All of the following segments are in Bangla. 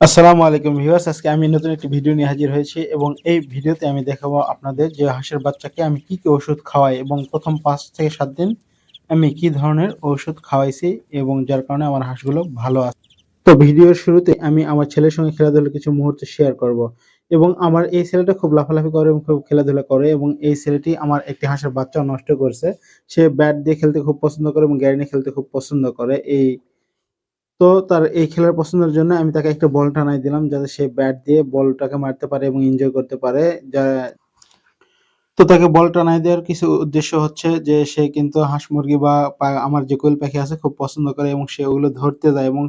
আসসালামু আলাইকুম ভিউয়ার্স, আজকে আমি নতুন একটি ভিডিও নিয়ে হাজির হয়েছি এবং এই ভিডিওতে আমি দেখাবো আপনাদের যে হাঁসের বাচ্চাকে আমি কি কি ওষুধ খাওয়াই এবং প্রথম পাঁচ থেকে সাত দিন আমি কি ধরনের ওষুধ খাওয়াইছি এবং যার কারণে আমার হাঁসগুলো ভালো আছে। তো ভিডিওর শুরুতে আমি আমার ছেলের সঙ্গে খেলাধুলা কিছু মুহূর্ত শেয়ার করব এবং আমার এই ছেলেটা খুব লাফালাফি করে এবং খুব খেলাধুলা করে এবং এই ছেলেটি আমার একটি হাঁসের বাচ্চা নষ্ট করছে। সে ব্যাট দিয়ে খেলতে খুব পছন্দ করে এবং গ্যারি নিয়ে খেলতে খুব পছন্দ করে। এই তো তার এই খেলার পছন্দের জন্য আমি তাকে একটা বল টানাই দিলাম যাতে সে ব্যাট দিয়ে বলটাকে মারতে পারে এবং এনজয় করতে পারে। যা তো তাকে বল টানাই দেওয়ার কিছু উদ্দেশ্য হচ্ছে যে সে কিন্তু হাঁস মুরগি বা আমার যে কোয়েল পাখি আছে খুব পছন্দ করে এবং সে ওগুলো ধরতে যায় এবং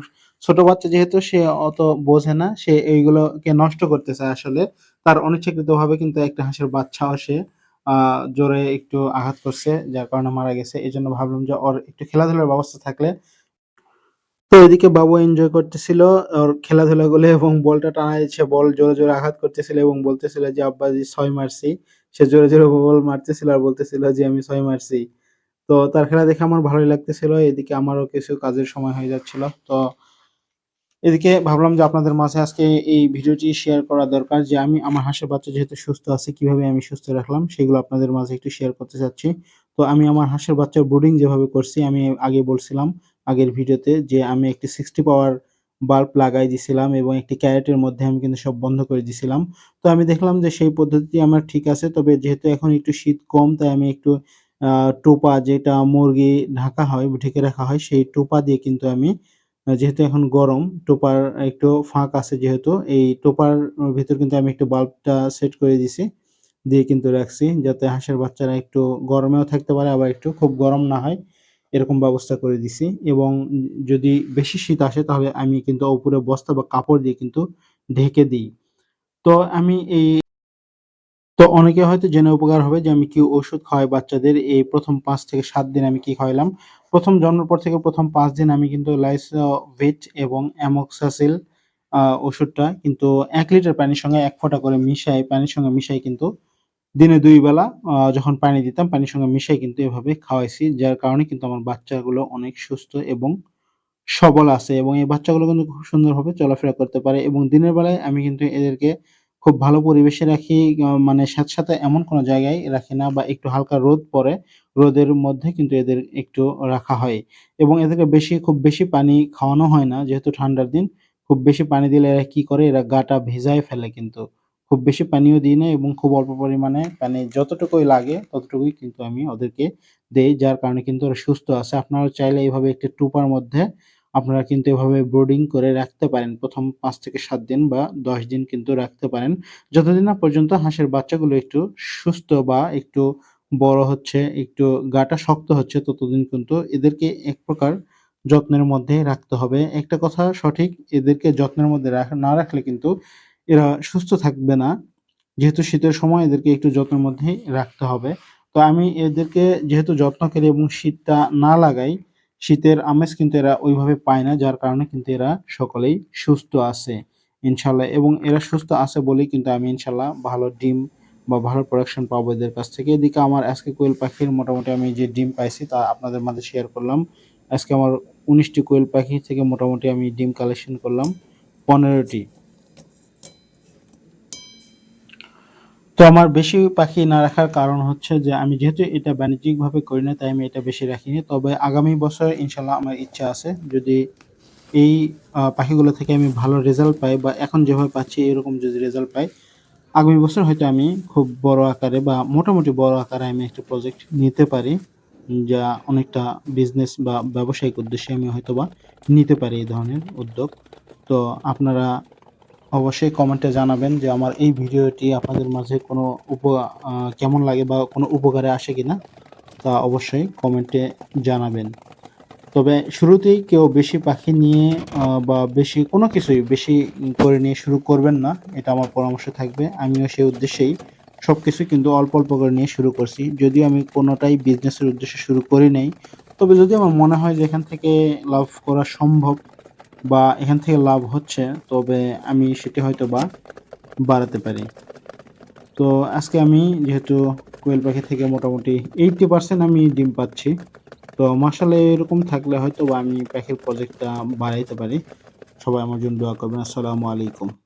ছোট বাচ্চা যেহেতু সে অত বোঝে না, সে এইগুলোকে নষ্ট করতে চায় আসলে। তার অনিচ্ছাকৃত ভাবে কিন্তু একটা হাঁসের বাচ্চাও সে জোরে একটু আঘাত করছে, যার কারণে মারা গেছে। এই জন্য ভাবলাম যে ওর একটু খেলাধুলার ব্যবস্থা থাকলে তো এদিকে বাবু এনজয় করতেছিল, ওর খেলাধুলাগুলো এবং বলটা টানা দিচ্ছে, বল জোরে জোরে আঘাত করতেছিল এবং বলতেছিল যে আব্বাজি ছয় মারছি। সে জোরে জোরে বল মারতেছিল আর বলতেছিল যে, আমি ছয় মারছি। তো তার খেলা দেখে আমার ভালোই লাগতেছিল, এদিকে আমারও কিছু কাজের সময় হয়ে যাচ্ছিল। তো এদিকে ভাবলাম যে, আপনাদের মাঝে আজকে এই ভিডিওটি শেয়ার করা দরকার যে, আমি, আমার হাঁসের বাচ্চা যেহেতু সুস্থ আছে, কীভাবে আমি সুস্থ রাখলাম সেগুলো আপনাদের মাঝে একটু শেয়ার করতে চাচ্ছি। তো আমি আমার হাঁসের বাচ্চার ব্রুডিং যেভাবে করছি, আমি আগে বলছিলাম আগের ভিডিওতে যে আমি একটি সিক্সটি পাওয়ার বাল্ব লাগাই দিছিলাম এবং একটি ক্যারেটের মধ্যে আমি কিন্তু সব বন্ধ করে দিছিলাম। তো আমি দেখলাম যে সেই পদ্ধতি আমার ঠিক আছে, তবে যেহেতু এখন একটু শীত কম, তাই আমি একটু টোপা যেটা মুরগি ঢাকা হয়, ঢেকে রাখা হয়, সেই টোপা দিয়ে কিন্তু আমি যেহেতু এখন গরম, টোপার একটু ফাঁক আছে যেহেতু, এই টোপার ভিতর কিন্তু আমি একটু বাল্বটা সেট করে দিছি, দিয়ে কিন্তু রাখছি, যাতে হাঁসের বাচ্চারা একটু গরমেও থাকতে পারে, আবার একটু খুব গরম না হয়। এরকম ব্যবস্থা করে দিছি এবং যদি বেশি শীত আসে তাহলে আমি কিন্তু উপরে বস্তা বা কাপড় দিয়ে কিন্তু ঢেকে দিই। তো আমি এই তো অনেকে হয়তো জেনে উপকার হবে যে আমি কি ওষুধ খাওয়াই বাচ্চাদের। এই প্রথম পাঁচ থেকে সাত দিন আমি কি খাওয়াইলাম? প্রথম জন্মের পর থেকে প্রথম পাঁচ দিন আমি কিন্তু লাইসোভিট এবং অ্যামোক্সাসিল ওষুধটা কিন্তু এক লিটার পানির সঙ্গে এক ফোঁটা করে মিশাই, পানির সঙ্গে মিশাই কিন্তু দিনে দুই বেলা যখন পানি দিতাম, পানির সঙ্গে মিশিয়ে কিন্তু এভাবে খাওয়াইছি। যার কারণে কিন্তু আমার বাচ্চাগুলো অনেক সুস্থ এবং সবল আছে এবং এই বাচ্চাগুলো কিন্তু খুব সুন্দরভাবে চলাফেরা করতে পারে এবং দিনের বেলায় আমি কিন্তু এদেরকে খুব ভালো পরিবেশে রাখি। মানে স্যাঁতসেঁতে এমন কোনো জায়গায় রাখি না বা একটু হালকা রোদ পড়ে, রোদের মধ্যে কিন্তু এদের একটু রাখা হয় এবং এদেরকে বেশি খুব বেশি পানি খাওয়ানো হয় না। যেহেতু ঠান্ডার দিন, খুব বেশি পানি দিলে এরা কি করে? এরা গাটা ভিজায় ফেলে কিন্তু। খুব বেশি পানিও দিই না এবং খুব অল্প পরিমাণে পানি যতটুকুই লাগে ততটুকুই কিন্তু আমি ওদেরকে দেই। যার কারণে কিন্তু ওরা সুস্থ আছে। আপনারা চাইলে এভাবে একটি টুপার মধ্যে আপনারা কিন্তু এভাবে ব্রোডিং করে রাখতে পারেন। ১ম ৫ থেকে সাত দিন বা ১০ দিন কিন্তু রাখতে পারেন। যতদিন না পর্যন্ত হাঁসের বাচ্চাগুলো একটু সুস্থ বা একটু বড় হচ্ছে, একটু গাটা শক্ত হচ্ছে ততদিন কিন্তু এদেরকে এক প্রকার যত্নের মধ্যে রাখতে হবে। একটা কথা সঠিক এদেরকে যত্নের মধ্যে না রাখলে কিন্তু এরা সুস্থ থাকবে না। যেহেতু শীতের সময় এদেরকে একটু যত্নের মধ্যেই রাখতে হবে। তো আমি এদেরকে যেহেতু যত্ন করি এবং শীতটা না লাগাই, শীতের আমেজ কিন্তু এরা ওইভাবে পায় না। যার কারণে কিন্তু এরা সকলেই সুস্থ আছে ইনশাল্লাহ এবং এরা সুস্থ আছে বলেই কিন্তু আমি ইনশাআল্লাহ ভালো ডিম বা ভালো প্রোডাকশন পাবো এদের কাছ থেকে। এদিকে আমার আজকে কোয়েল পাখির মোটামুটি আমি যে ডিম পাইছি তা আপনাদের মাঝে শেয়ার করলাম। আজকে আমার উনিশটি কোয়েল পাখি থেকে মোটামুটি আমি ডিম কালেকশন করলাম ১৫ তো আমার বেশি পাখি না রাখার কারণ হচ্ছে যে আমি যেহেতু এটা বাণিজ্যিকভাবে করি না তাই আমি এটা বেশি রাখিনি। তবে আগামী বছর ইনশাল্লাহ আমার ইচ্ছা আছে যদি এই পাখিগুলো থেকে আমি ভালো রেজাল্ট পাই বা এখন যেভাবে পাচ্ছি এরকম যদি রেজাল্ট পাই, আগামী বছর হয়তো আমি খুব বড় আকারে বা মোটামুটি বড় আকারে আমি একটা প্রজেক্ট নিতে পারি। যা অনেকটা বিজনেস বা ব্যবসায়িক উদ্দেশ্যে আমি হয়তো বা নিতে পারি এই ধরনের উদ্যোগ। তো আপনারা অবশ্যই কমেন্টে জানাবেন যে আমার এই ভিডিওটি আপনাদের মাঝে কোনো উপ কেমন লাগে বা কোনো উপকারে আসে কিনা? তা অবশ্যই কমেন্টে জানাবেন। তবে শুরুতেই কেউ বেশি পাখি নিয়ে বা বেশি কোনো কিছুই বেশি করে নিয়ে শুরু করবেন না। এটা আমার পরামর্শ থাকবে। আমিও সেই উদ্দেশ্যেই সবকিছু কিন্তু অল্প, অল্প করে নিয়ে শুরু করছি। যদিও আমি কোনোটাই বিজনেসের উদ্দেশ্যে শুরু করি নাই। তবে যদি আমার মনে হয় যে এখান থেকে লাভ করা সম্ভব বা এখান থেকে লাভ হচ্ছে, তবে আমি সেটি হয়তো বা বাড়াতে পারি। তো আজকে আমি যেহেতু কোয়েল পাখি থেকে মোটামুটি 80% আমি ডিম পাচ্ছি। তো মাশাআল্লাহ এরকম থাকলে হয়তো বা আমি পাখির প্রজেক্টটা বাড়াইতে পারি। সবাই আমার জন্য দোয়া করবেন আসসালামু আলাইকুম